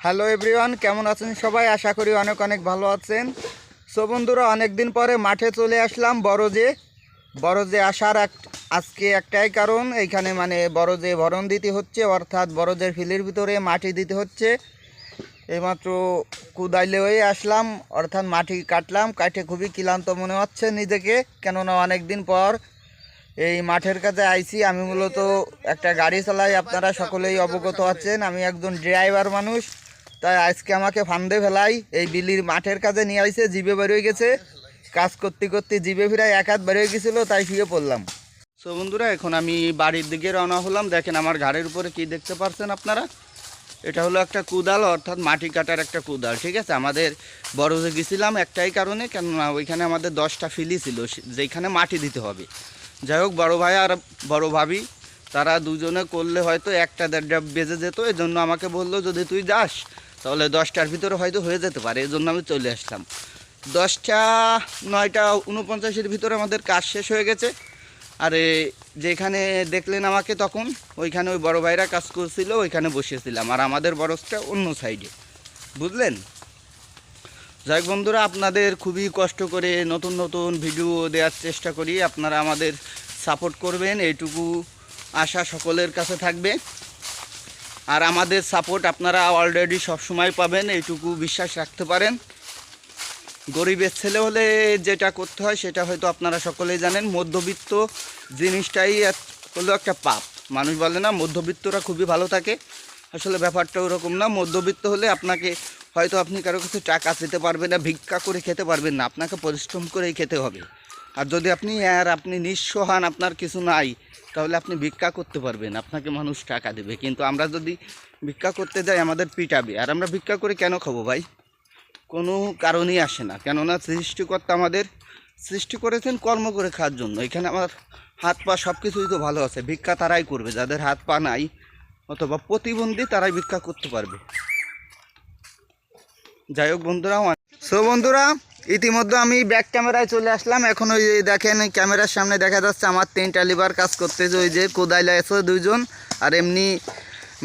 Hello everyone কেমন আছেন সবাই? আশা করি অনেক অনেক ভালো আছেন। সো বন্ধুরা অনেক দিন পরে মাঠে চলে আসলাম বড়জে। বড়জে আসার এক আজকে একটাই কারণ, এইখানে মানে বড়জে ভরণ দিতে হচ্ছে, অর্থাৎ বড়জের ফিলের ভিতরে মাটি দিতে হচ্ছে। এইমাত্র কুদাইলে হয়ে আসলাম, অর্থাৎ মাটি কাটলাম, কাটে খুবই ক্লান্ত মনে হচ্ছে নিজেকে, কেননা অনেক দিন পর এই মাঠের কাছে আইছি। আমি মূলত একটা গাড়ি চালাই, আপনারা সকলেই অবগত আছেন, আমি একজন ড্রাইভার মানুষ। তাই আজকে আমাকে ফান্দে ফেলাই, এই বিলির মাঠের কাছে নিয়ে আইছে জিবে বেরোয় গেছে। কাজ করতে করতে জিবে ফিরাই এক হাত বেরোয় গেছিল, তাই শুয়ে পড়লাম। সো বন্ধুরা, এখন আমি বাড়ির দিকে রওনা হলাম। দেখেন আমার ঘাড়ের উপরে কি দেখতে পারছেন আপনারা? এটা হলো একটা কুদাল, অর্থাৎ মাটি কাটার একটা কুদাল, ঠিক আছে? আমাদের বড় যে গেছিলাম একটাই কারণে, কেননা ওইখানে আমাদের দশটা ফিলি ছিল যেখানে মাটি দিতে হবে। যাই হোক, বড়ো ভাই আর বড়ো ভাবি, তারা দুজনে করলে হয়তো একটা দেড়টা বেজে যেত এই জন্য আমাকে বলল, যদি তুই যাস তাহলে দশটার ভিতরে হয়তো হয়ে যেতে পারে এই জন্য আমি চলে আসলাম। দশটা নয়টা উনপঞ্চাশের ভিতরে আমাদের কাজ শেষ হয়ে গেছে। আর যেখানে দেখলেন আমাকে তখন, ওইখানে ওই বড় ভাইরা কাজ করছিল, ওইখানে বসেছিলাম। আর আমাদের বরসটা অন্য সাইডে। বুঝলেন? যাই বন্ধুরা, আপনাদের খুবই কষ্ট করে নতুন নতুন ভিডিও দেওয়ার চেষ্টা করি। আপনারা আমাদের সাপোর্ট করবেন, এইটুকু আশা সকলের কাছে থাকবে। আর আমাদের সাপোর্ট আপনারা অলরেডি সবসময় পাবেন, এইটুকু বিশ্বাস রাখতে পারেন। গরিবের ছেলে হলে যেটা করতে হয়, সেটা হয়তো আপনারা সকলেই জানেন, মধ্যবিত্ত জিনিসটাই হলো একটা পাপ। মানুষ বলে না, মধ্যবিত্তরা খুবই ভালো থাকে। আসলে ব্যাপারটা ওরকম না, মধ্যবিত্ত হলে আপনাকে হয়তো আপনি কারও কাছে টাকা পেতে পারবেন না, ভিক্ষা করে খেতে পারবেন না, আপনাকে পরিশ্রম করেই খেতে হবে। আর যদি আপনি আর আপনি নিঃস্ব হন, আপনার কিছু নাই, তাহলে আপনি ভিক্ষা করতে পারবেন, আপনাকে মানুষ টাকা দেবে। কিন্তু আমরা যদি ভিক্ষা করতে যাই, আমাদের পিটাবে আর আমরা ভিক্ষা করে কেন খাব ভাই? কোনো কারণই আসে না। কেননা সৃষ্টিকর্তা আমাদের সৃষ্টি করেছেন কর্ম করে খাওয়ার জন্য। এখানে আমার হাত পা সব কিছুই তো ভালো আছে। ভিক্ষা তারাই করবে। যাদের হাত পা নাই, অথবা প্রতিবন্ধী, তারাই ভিক্ষা করতে পারবে। যাই হোক বন্ধুরা, সো বন্ধুরা ইতিমধ্যে আমি ব্যাক ক্যামেরায় চলে আসলাম। এখন ওই যে দেখেন ক্যামেরার সামনে দেখা যাচ্ছে আমার তিনটা লিভার কাজ করতেছে। ওই যে কোদাইলে আছে দুইজন আর এমনি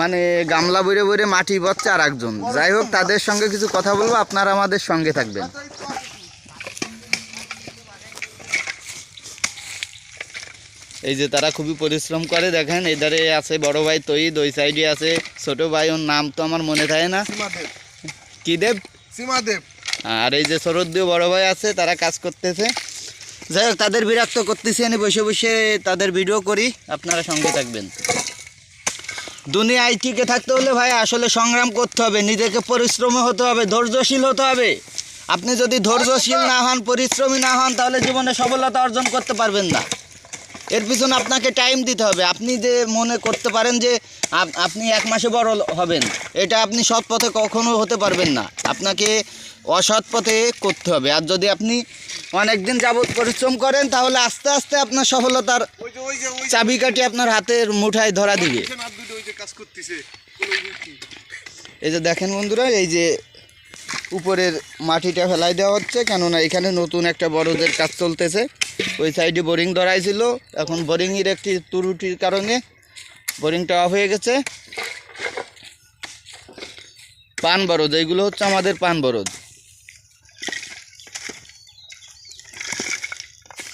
মানে গামলা বইরে বইরে মাটি বচ্ছে আর একজন যাই হোক তাদের সঙ্গে কিছু কথা বলব আপনারা আমাদের সঙ্গে থাকবেন। এই যে তারা খুবই পরিশ্রম করে দেখেন এধারে আছে বড় ভাই তৈদ ওই সাইডে আছে ছোট ভাই ওর নাম তো আমার মনে থাকে না। কি দেব? সীমাদেব। আর এই যে শরদ্দীয় বড় ভাই আছে, তারা কাজ করতেছে। যাই হোক, তাদের বিরক্ত করতেছি আমি বসে বসে তাদের ভিডিও করি, আপনারা সঙ্গে থাকবেন। দুনিয়ায় টিকে থাকতে হলে ভাই, আসলে সংগ্রাম করতে হবে, নিজেকে পরিশ্রমী হতে হবে, ধৈর্যশীল হতে হবে। আপনি যদি ধৈর্যশীল না হন, পরিশ্রমী না হন, তাহলে জীবনে সফলতা অর্জন করতে পারবেন না। এর পিছনে আপনাকে টাইম দিতে হবে। আপনি যে মনে করতে পারেন যে আপনি এক মাসে বড় হবেন, এটা আপনি সৎ পথে কখনো হতে পারবেন না। আপনাকে অসৎ পথে করতে হবে। আর যদি আপনি অনেক দিন যাবৎ পরিশ্রম করেন তাহলে আস্তে আস্তে আপনার সফলতার চাবিকাঠি আপনার হাতের মুঠায় ধরা দিবে? এই যে দেখেন বন্ধুরা এই যে উপরের মাটিটা ফেলাই দেওয়া হচ্ছে কেননা এখানে নতুন একটা বড়দের কাজ চলতেছে। ওই সাইডে বোরিং ধরাইছিল। এখন বোরিংয়ের একটি ত্রুটির কারণে বোরিংটা অফ হয়ে গেছে। পান বরদ এইগুলো হচ্ছে আমাদের পান বরদ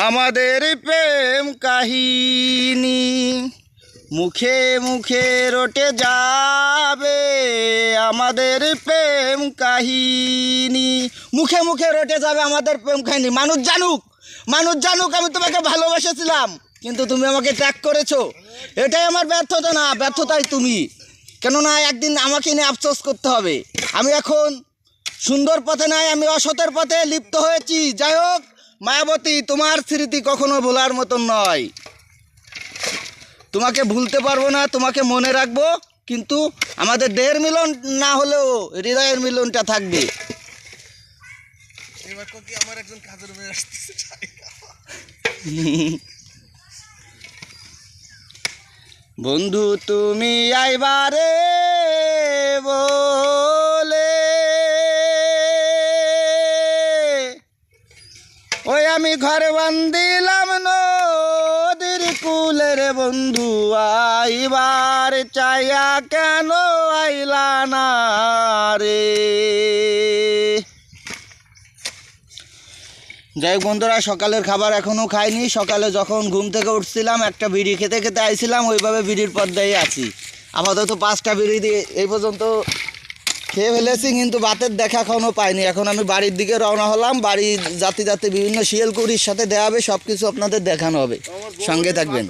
আমাদের প্রেম কাহিনী। মুখে মুখে রটে যাবে আমাদের প্রেম কাহিনী। মুখে মুখে রটে যাবে আমাদের প্রেম কাহিনী। মানুষ জানুক মানুষ জানুক, আমি তোমাকে ভালোবেসেছিলাম, কিন্তু তুমি আমাকে ত্যাগ করেছ। এটাই আমার ব্যর্থতা না, ব্যর্থতাই তুমি। কেননা একদিন আমাকে নিয়ে আফসোস করতে হবে। আমি এখন সুন্দর পথে নাই, আমি অসতের পথে লিপ্ত হয়েছি। যাই হোক মায়াবতী তোমার স্মৃতি কখনো ভোলার মতন নয়। তোমাকে ভুলতে পারব না তোমাকে মনে রাখব কিন্তু আমাদের দেহের মিলন না হলেও হৃদয়ের মিলনটা থাকবে। বন্ধু তুমি আইবারে বলে ঘরে বান্দিলাম নদীর কুলের বন্ধু, আইবার চাইয়া কেন আইলা না রে? যাই বন্ধুরা, সকালের খাবার এখনও খাইনি। সকালে যখন ঘুম থেকে উঠছিলাম, একটা বিড়ি খেতে খেতে আইছিলাম, ওইভাবে বিড়ির পর্দায় আছি। আপাতত পাঁচটা বিড়ি দিয়ে এই পর্যন্ত খেয়ে ফেলেছি, কিন্তু বাতের দেখা এখনও পাইনি। এখন আমি বাড়ির দিকে রওনা হলাম। বাড়ি যাতে যাতে বিভিন্ন শিয়ালকুড়ির সাথে দেওয়া হবে সব কিছু আপনাদের দেখানো হবে। সঙ্গে থাকবেন।